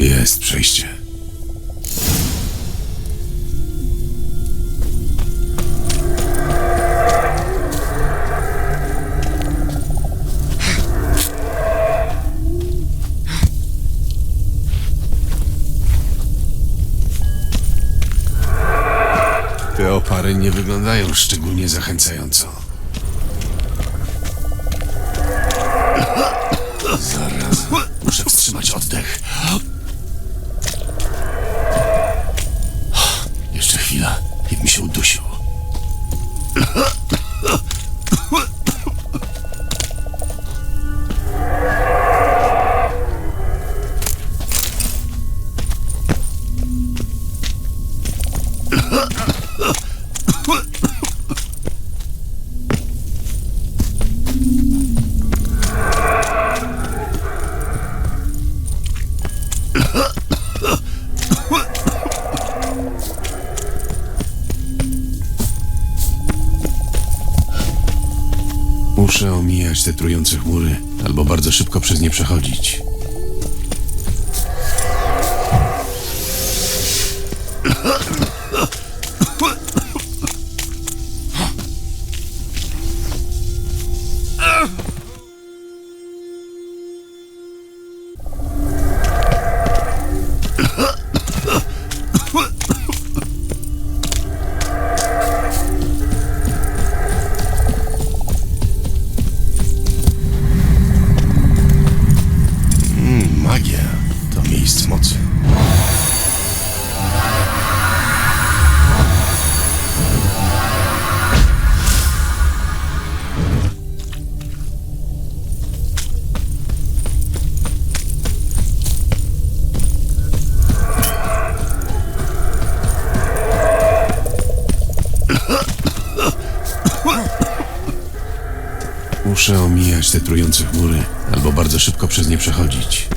Jest przejście. Te opary nie wyglądają szczególnie zachęcająco. Muszę omijać te trujące chmury, albo bardzo szybko przez nie przechodzić. To miejsce mocy. Muszę omijać te trujące chmury, albo bardzo szybko przez nie przechodzić.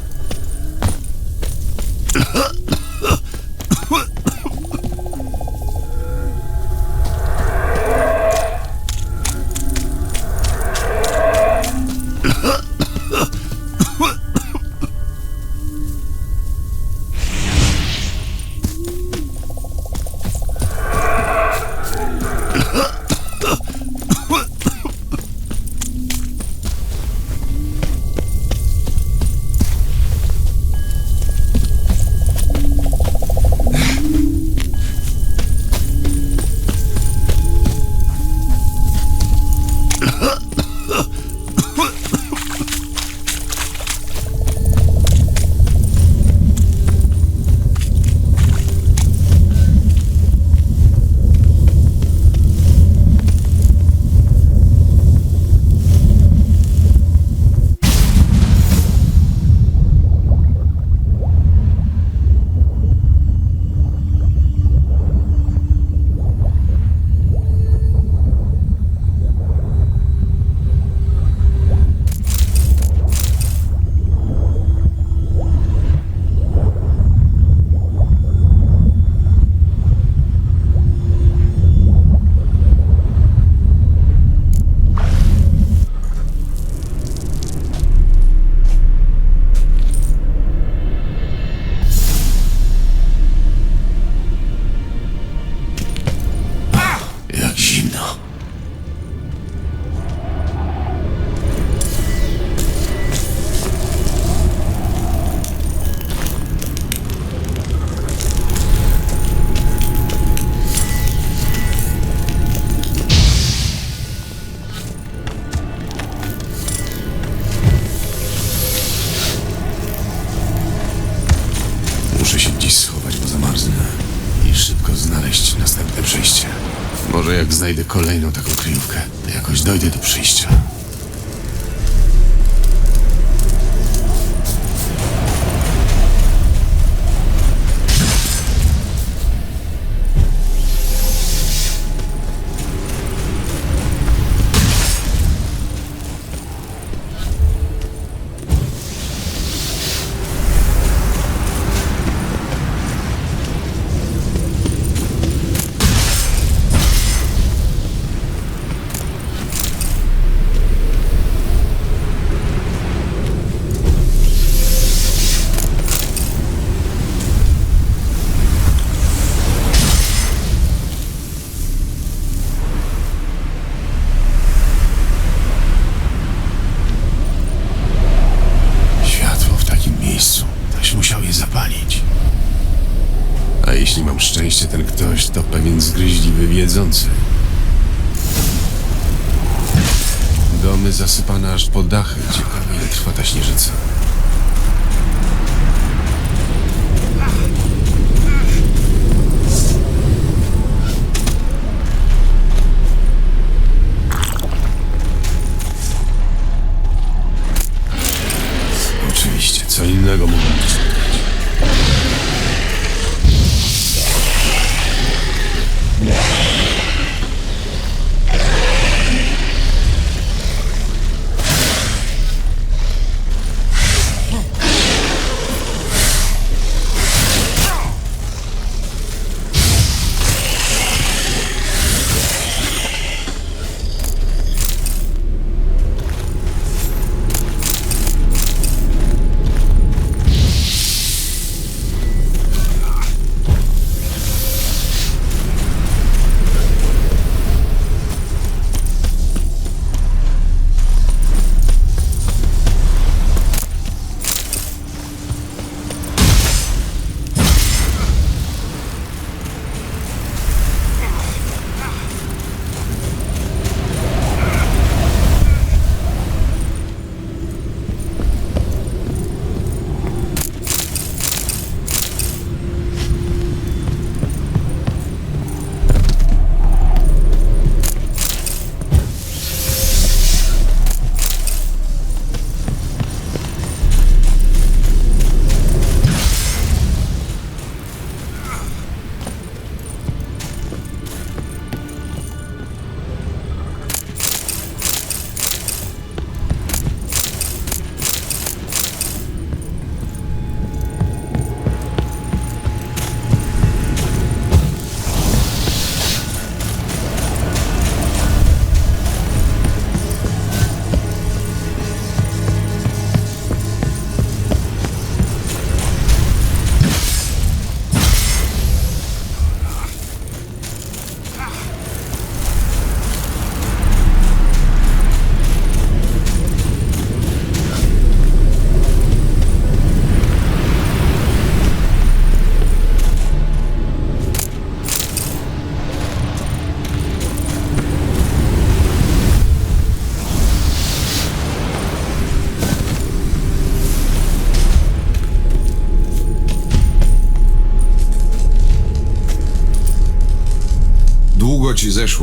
Może jak znajdę kolejną taką kryjówkę, to jakoś dojdę do przejścia. Zasypane aż po dachy. Ciekawe, ile trwa ta śnieżyca.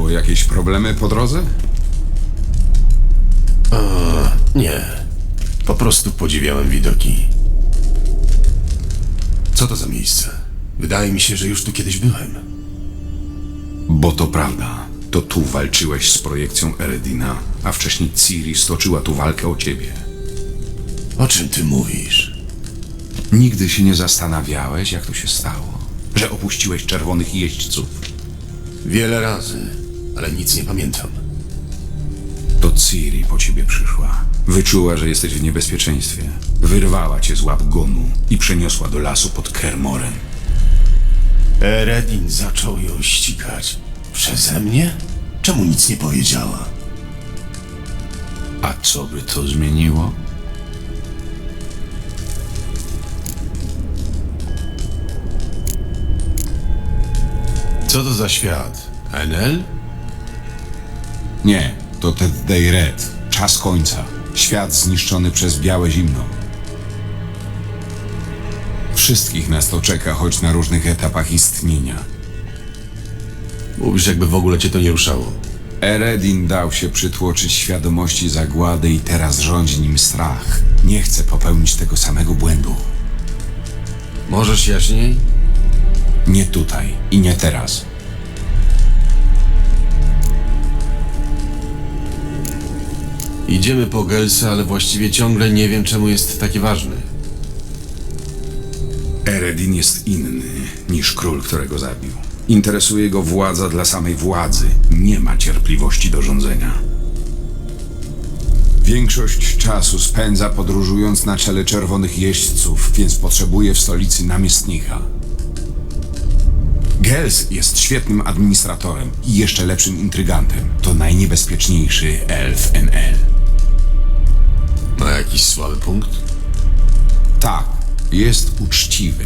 Zeszło? Jakieś problemy po drodze? Nie. Po prostu podziwiałem widoki. Co to za miejsce? Wydaje mi się, że już tu kiedyś byłem. Bo to prawda. To tu walczyłeś z projekcją Eredina, a wcześniej Ciri stoczyła tu walkę o ciebie. O czym ty mówisz? Nigdy się nie zastanawiałeś, jak to się stało, że opuściłeś czerwonych jeźdźców. Wiele razy, ale nic nie pamiętam. To Ciri po ciebie przyszła. Wyczuła, że jesteś w niebezpieczeństwie. Wyrwała cię z łap gonu i przeniosła do lasu pod Kermorem. Eredin zaczął ją ścigać. Przeze mnie? Czemu nic nie powiedziała? A co by to zmieniło? Co to za świat? Enel? Nie, to Ted Day Red. Czas końca. Świat zniszczony przez białe zimno. Wszystkich nas to czeka, choć na różnych etapach istnienia. Mówisz, jakby w ogóle cię to nie ruszało. Eredin dał się przytłoczyć świadomości zagłady i teraz rządzi nim strach. Nie chce popełnić tego samego błędu. Możesz jaśniej? Nie tutaj i nie teraz. Idziemy po Gelsa, ale właściwie ciągle nie wiem, czemu jest taki ważny. Eredin jest inny niż król, którego zabił. Interesuje go władza dla samej władzy. Nie ma cierpliwości do rządzenia. Większość czasu spędza podróżując na czele czerwonych jeźdźców, więc potrzebuje w stolicy namiestnika. Gels jest świetnym administratorem i jeszcze lepszym intrygantem. To najniebezpieczniejszy elf NL. Jakiś słaby punkt? Tak, jest uczciwy.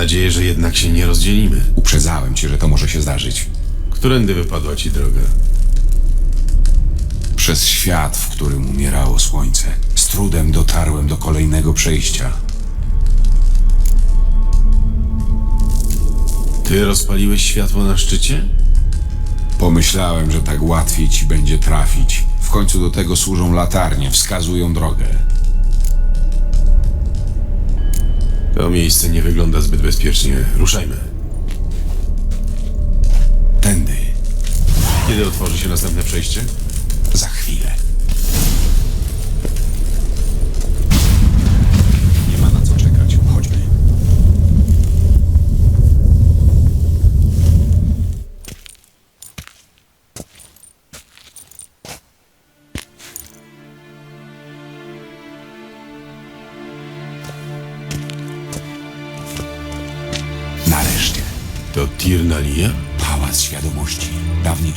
nadzieję, że jednak się nie rozdzielimy. Uprzedzałem cię, że to może się zdarzyć. Którędy wypadła ci droga? Przez świat, w którym umierało słońce, z trudem dotarłem do kolejnego przejścia. Ty rozpaliłeś światło na szczycie? Pomyślałem, że tak łatwiej ci będzie trafić. W końcu do tego służą latarnie, wskazują drogę. To miejsce nie wygląda zbyt bezpiecznie. Ruszajmy. Tędy, Kiedy otworzy się następne przejście? za chwilę.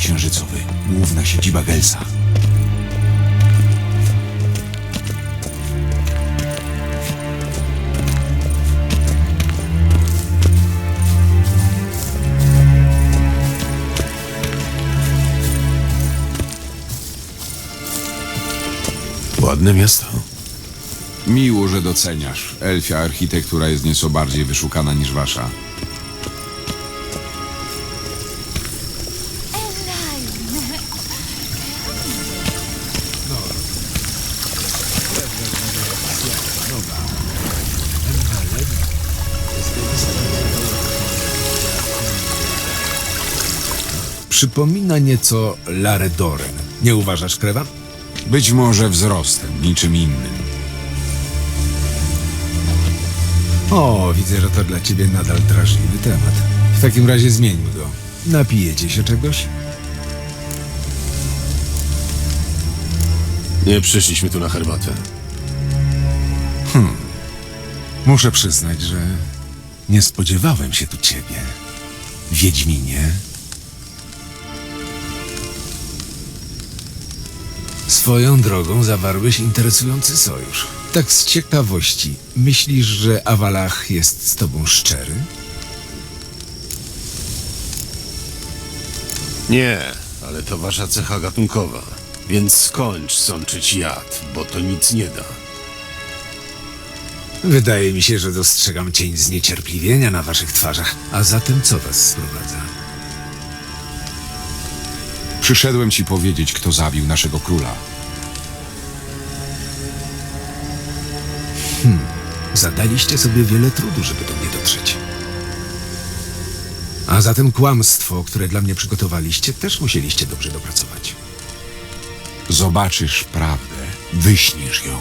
Księżycowy, główna siedziba Gelsa. Ładne miasto. Miło, że doceniasz. Elfia architektura jest nieco bardziej wyszukana niż wasza. Przypomina nieco Larę Doren. Nie uważasz, Krewa? Być może wzrostem, niczym innym. O, widzę, że to dla ciebie nadal drażliwy temat. W takim razie zmieńmy go. Napijecie się czegoś? Nie przyszliśmy tu na herbatę. Muszę przyznać, że nie spodziewałem się tu ciebie. Wiedźminie. Swoją drogą zawarłeś interesujący sojusz. Tak z ciekawości, myślisz, że Awalach jest z tobą szczery? Nie, ale to wasza cecha gatunkowa. Więc skończ sączyć jad, bo to nic nie da. Wydaje mi się, że dostrzegam cień zniecierpliwienia na waszych twarzach. A zatem co was sprowadza? Przyszedłem ci powiedzieć, kto zabił naszego króla. Zadaliście sobie wiele trudu, żeby do mnie dotrzeć. A zatem kłamstwo, które dla mnie przygotowaliście, też musieliście dobrze dopracować. Zobaczysz prawdę, wyśnisz ją.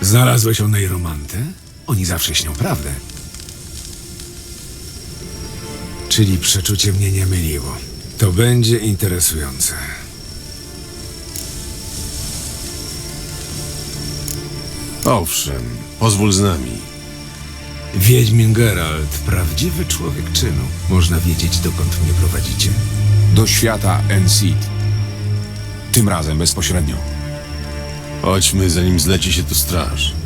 Znalazłeś o niej romantę? Oni zawsze śnią prawdę. Czyli przeczucie mnie nie myliło. To będzie interesujące. Owszem, pozwól z nami. Wiedźmin Geralt, prawdziwy człowiek czynu. Można wiedzieć, dokąd mnie prowadzicie? Do świata Enseed. Tym razem bezpośrednio. Chodźmy, zanim zleci się tu straż.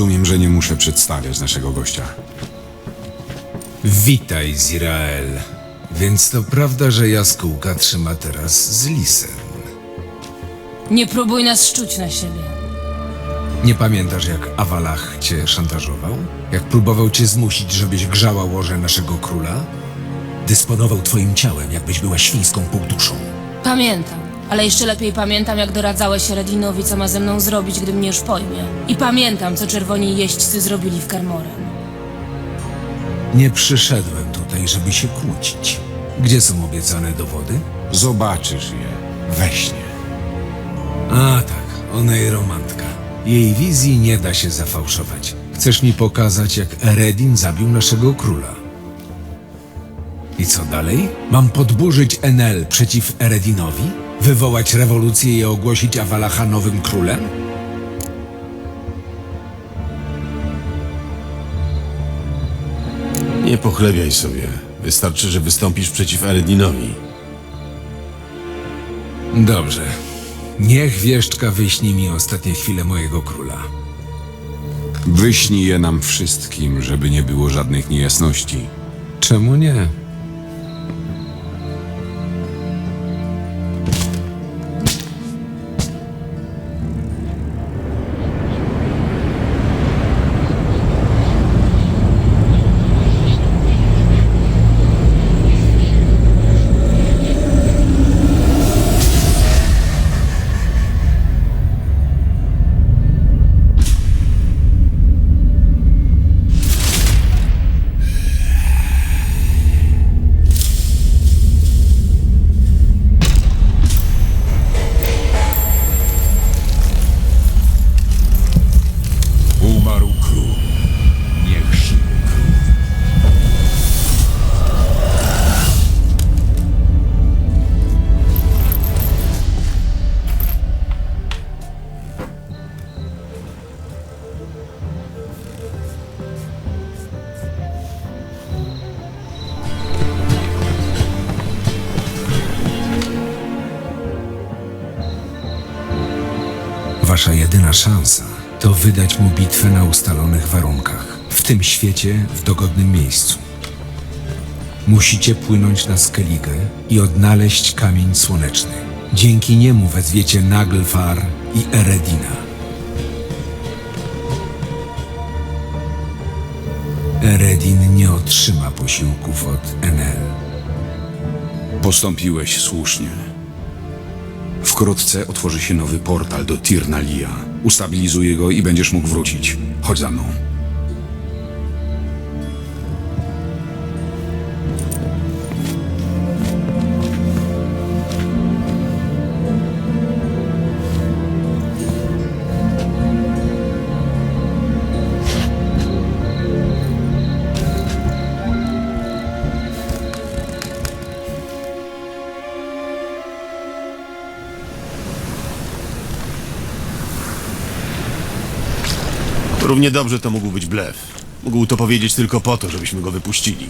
Rozumiem, że nie muszę przedstawiać naszego gościa. Witaj, Zirael. Więc to prawda, że jaskółka trzyma teraz z lisem. Nie próbuj nas szczuć na siebie. Nie pamiętasz, jak Awalach cię szantażował? Jak próbował cię zmusić, żebyś grzała łoże naszego króla? Dysponował twoim ciałem, jakbyś była świńską półduszą. Pamiętam, ale jeszcze lepiej pamiętam, jak doradzałeś Redinowi, co ma ze mną zrobić, gdy mnie już pojmie. I pamiętam, co czerwoni jeźdźcy zrobili w Karmorem. Nie przyszedłem tutaj, żeby się kłócić. Gdzie są obiecane dowody? Zobaczysz je we śnie. A tak, ona i romantka. Jej wizji nie da się zafałszować. Chcesz mi pokazać, jak Eredin zabił naszego króla. I co dalej? Mam podburzyć Enel przeciw Eredinowi? Wywołać rewolucję i ogłosić Awalacha nowym królem? Nie pochlebiaj sobie. Wystarczy, że wystąpisz przeciw Eredinowi. Dobrze. Niech wieszczka wyśni mi ostatnie chwile mojego króla. Wyśnij je nam wszystkim, żeby nie było żadnych niejasności. Czemu nie? Wasza jedyna szansa to wydać mu bitwę na ustalonych warunkach, w tym świecie, w dogodnym miejscu. Musicie płynąć na Skellige i odnaleźć kamień słoneczny. Dzięki niemu wezwiecie Naglfar i Eredina. Eredin nie otrzyma posiłków od Enel. Postąpiłeś słusznie. Wkrótce otworzy się nowy portal do Tirnalia. Ustabilizuję go i będziesz mógł wrócić. Chodź za mną. Równie dobrze to mógł być blef. Mógł to powiedzieć tylko po to, żebyśmy go wypuścili.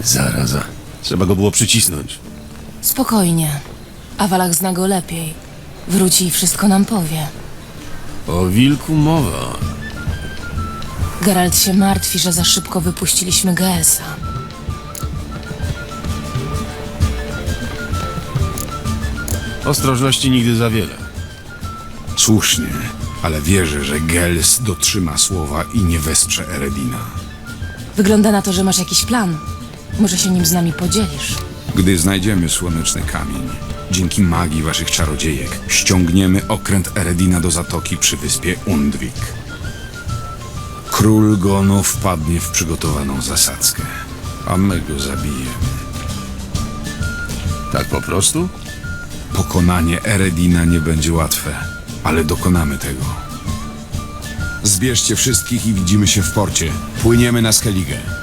Zaraza. Trzeba go było przycisnąć. Spokojnie. Awalach zna go lepiej. Wróci i wszystko nam powie. O wilku mowa. Geralt się martwi, że za szybko wypuściliśmy Geesa. Ostrożności nigdy za wiele. Słusznie, ale wierzę, że Gels dotrzyma słowa i nie wesprze Eredina. Wygląda na to, że masz jakiś plan. Może się nim z nami podzielisz. Gdy znajdziemy słoneczny kamień, dzięki magii waszych czarodziejek, ściągniemy okręt Eredina do zatoki przy wyspie Undvik. Król Gonu wpadnie w przygotowaną zasadzkę, a my go zabijemy. Tak po prostu? Pokonanie Eredina nie będzie łatwe, ale dokonamy tego. Zbierzcie wszystkich i widzimy się w porcie. Płyniemy na Skellige.